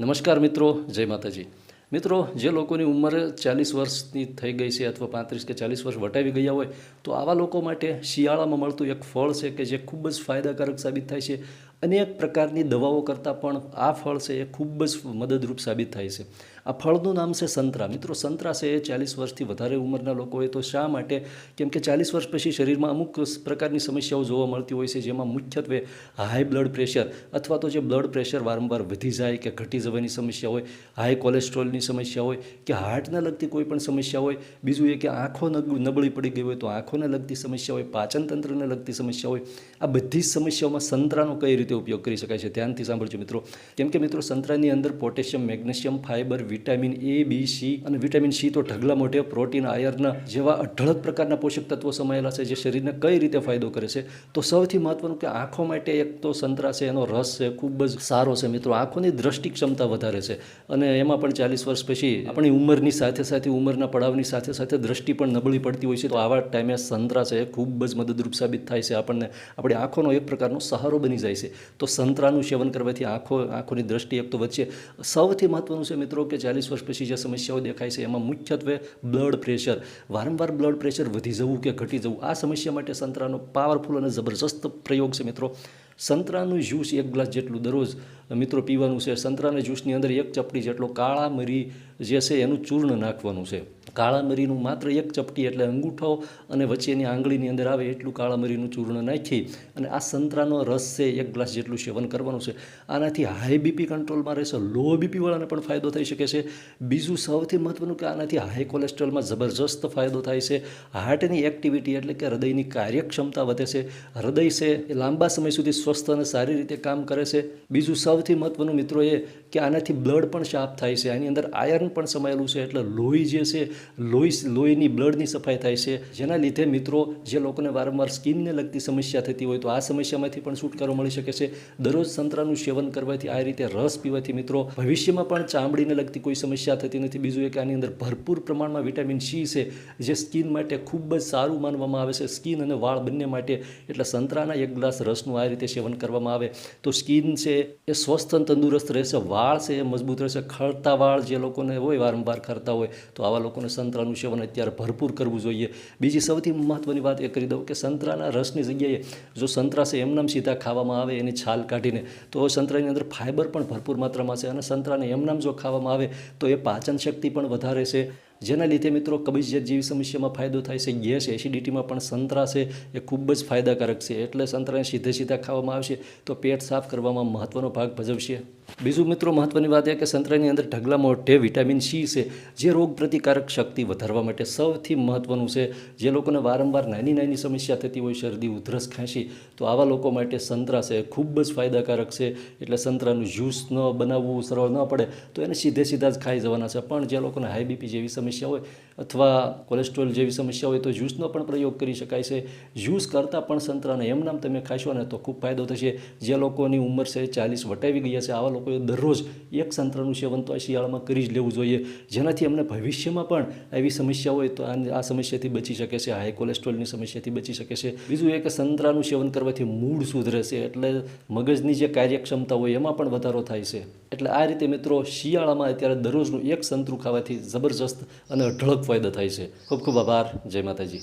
નમસ્કાર મિત્રો, જય માતાજી. મિત્રો, જે લોકોની ઉંમર ચાલીસ વર્ષની થઈ ગઈ છે અથવા પાંત્રીસ કે ચાલીસ વર્ષ વટાવી ગયા હોય, તો આવા લોકો માટે શિયાળામાં મળતું એક ફળ છે કે જે ખૂબ જ ફાયદાકારક સાબિત થાય છે. અનેક પ્રકારની દવાઓ કરતાં પણ આ ફળ છે એ ખૂબ જ મદદરૂપ સાબિત થાય છે. આ ફળનું નામ છે સંતરા. મિત્રો, સંતરા છે એ ચાલીસ વર્ષથી વધારે ઉંમરના લોકો હોય તો શા માટે? કેમ કે ચાલીસ વર્ષ પછી શરીરમાં અમુક પ્રકારની સમસ્યાઓ જોવા મળતી હોય છે, જેમાં મુખ્યત્વે હાઈ બ્લડ પ્રેશર અથવા તો જે બ્લડ પ્રેશર વારંવાર વધી જાય કે ઘટી જવાની સમસ્યા હોય, હાઈ કોલેસ્ટ્રોલની સમસ્યા હોય કે હાર્ટને લગતી કોઈ પણ સમસ્યા હોય. બીજું એ કે આંખો નબ- નબળી પડી ગઈ હોય તો આંખોને લગતી સમસ્યા હોય પાચન તંત્રને લગતી સમસ્યા હોય. આ બધી જ સમસ્યાઓમાં સંતરાનો કઈ રીતે ઉપયોગ કરી શકાય છે. ધ્યાનથી સાંભળજો મિત્રો. કેમ કે મિત્રો, સંતરાની અંદર potassium, magnesium, fibre, vitamin A B C અને વિટામિન સી તો ઢગલા મોઢે પ્રોટીન આયર્ન જેવા અઢળક પ્રકારના પોષક તત્વો સમાયેલા છે, જે શરીરને કઈ રીતે ફાયદો કરે છે? તો સૌથી મહત્વનું કે આંખો માટે એક તો સંતરા છે, એનો રસ છે, ખૂબ જ સારો છે મિત્રો. આંખોની દ્રષ્ટિ ક્ષમતા વધારે છે. અને એમાં પણ ચાલીસ વર્ષ પછી આપણી ઉંમરની સાથે સાથે, ઉંમરના પડાવની સાથે સાથે દ્રષ્ટિ પણ નબળી પડતી હોય છે. તો આવા ટાઈમે સંતરા છે ખૂબ જ મદદરૂપ સાબિત થાય છે આપણને. આપણી આંખોનો એક પ્રકારનો સહારો બની જાય છે. તો સંતરાનું સેવન કરવાથી આંખો, આંખોની દ્રષ્ટિ એક તો વચ્ચે સૌથી મહત્વનું છે મિત્રો કે ચાલીસ વર્ષ પછી જે સમસ્યાઓ દેખાય છે, એમાં મુખ્યત્વે બ્લડ પ્રેશર વારંવાર બ્લડ પ્રેશર વધી જવું કે ઘટી જવું, આ સમસ્યા માટે સંતરાનો પાવરફુલ અને જબરજસ્ત પ્રયોગ છે મિત્રો. સંતરાનું જ્યુસ એક ગ્લાસ જેટલું દરરોજ મિત્રો પીવાનું છે. સંતરાના જ્યુસની અંદર એક ચપટી જેટલો કાળા મરી જે છે એનું ચૂર્ણ નાખવાનું છે. કાળા મરીનું માત્ર એક ચપટી એટલે અંગૂઠો અને વચ્ચેની આંગળીની અંદર આવે એટલું કાળા મરીનું ચૂર્ણ નાખી અને આ સંતરાનો રસ છે એક ગ્લાસ જેટલું સેવન કરવાનું છે. આનાથી હાઈ બીપી કંટ્રોલમાં રહેશે લો બીપીવાળાને પણ ફાયદો થઈ શકે છે. બીજું સૌથી મહત્વનું કે આનાથી હાઈ કોલેસ્ટ્રોલમાં જબરજસ્ત ફાયદો થાય છે. હાર્ટની એક્ટિવિટી એટલે કે હૃદયની કાર્યક્ષમતા વધે છે. હૃદય છે એ લાંબા સમય સુધી સ્વસ્થ અને સારી રીતે કામ કરે છે. બીજું સૌથી મહત્ત્વનું મિત્રો એ કે આનાથી બ્લડ પણ સાફ થાય છે, આની અંદર આયર્ન પણ સમાયેલું છે, એટલે લોહી જે છે, લોહી લોહીની બ્લડની સફાઈ થાય છે. જેના લીધે મિત્રો, જે લોકોને વારંવાર સ્કિનને લગતી સમસ્યા થતી હોય તો આ સમસ્યામાંથી પણ છુટકારો મળી શકે છે. દરરોજ સંતરાનું સેવન કરવાથી આ રીતે રસ પીવાથી મિત્રો, ભવિષ્યમાં પણ ચામડીને લગતી કોઈ સમસ્યા થતી નથી. બીજું એક આની અંદર ભરપૂર પ્રમાણમાં વિટામિન સી છે, જે સ્કિન માટે ખૂબ જ સારું માનવામાં આવે છે. સ્કિન અને વાળ બંને માટે, એટલે સંતરાના એક ગ્લાસ રસનું આ રીતે સેવન કરવામાં આવે. તો સ્કિન છે એ સ્વસ્થ અને તંદુરસ્ત રહેશે વાળ છે એ મજબૂત રહેશે ખરતા વાળ જે લોકોને હોય વારંવાર ખરતા હોય, તો આવા લોકોને સંતરાનું સેવન અત્યારે ભરપૂર કરવું જોઈએ. બીજી સૌથી મહત્ત્વની વાત એ કરી દઉં કે સંતરાના રસની જગ્યાએ જો સંતરા છે એમનામ સીધા ખાવામાં આવે એની છાલ કાઢીને, તો સંતરાની અંદર ફાઇબર પણ ભરપૂર માત્રામાં છે અને સંતરાને એમનામ જો ખાવામાં આવે, તો એ પાચન શક્તિ પણ વધારે છે. જેના લીધે મિત્રો કબજિયાત જેવી સમસ્યામાં ફાયદો થાય છે. ગેસ એસિડિટીમાં પણ સંતરા છે એ ખૂબ જ ફાયદાકારક છે. એટલે સંતરાને સીધે સીધા ખાવામાં આવશે તો પેટ સાફ કરવામાં મહત્ત્વનો ભાગ ભજવશે. બીજું મિત્રો મહત્ત્વની વાત એ કે સંતરાની અંદર ઢગલા મોઢે વિટામિન સી છે, જે રોગ પ્રતિકારક શક્તિ વધારવા માટે સૌથી મહત્ત્વનું છે. જે લોકોને વારંવાર નાની નાની સમસ્યા થતી હોય, શરદી, ઉધરસ, ખાંસી, તો આવા લોકો માટે સંતરા છે, ખૂબ જ ફાયદાકારક છે. એટલે સંતરાનું જ્યુસ ન બનાવવું સરળ ન પડે, તો એને સીધે સીધા જ ખાઈ જવાના છે. પણ જે લોકોને હાઈ બીપી જેવી સમસ્યા હોય અથવા કોલેસ્ટ્રોલ જેવી સમસ્યા હોય, તો જ્યુસનો પણ પ્રયોગ કરી શકાય છે. જ્યુસ કરતાં પણ સંતરાને એમ નામ તમે ખાશો ને તો ખૂબ ફાયદો થશે. જે લોકોની ઉંમર છે ચાલીસ વટાવી ગયા છે, આવા લોકોએ દરરોજ એક સંતરાનું સેવન તો આ શિયાળામાં કરી જ લેવું જોઈએ. જેનાથી અમને ભવિષ્યમાં પણ આવી સમસ્યા હોય તો આ સમસ્યાથી બચી શકે છે, હાઈ કોલેસ્ટ્રોલની સમસ્યાથી બચી શકે છે. બીજું એ કે સંતરાનું સેવન કરવાથી મૂડ સુધરે છે, એટલે મગજની જે કાર્યક્ષમતા હોય એમાં પણ વધારો થાય છે. એટલે આ રીતે મિત્રો શિયાળામાં અત્યારે દરરોજનું એક સંતરું ખાવાથી જબરજસ્ત અને અઢળક ફાયદો થાય છે. ખૂબ ખૂબ આભાર. જય માતાજી.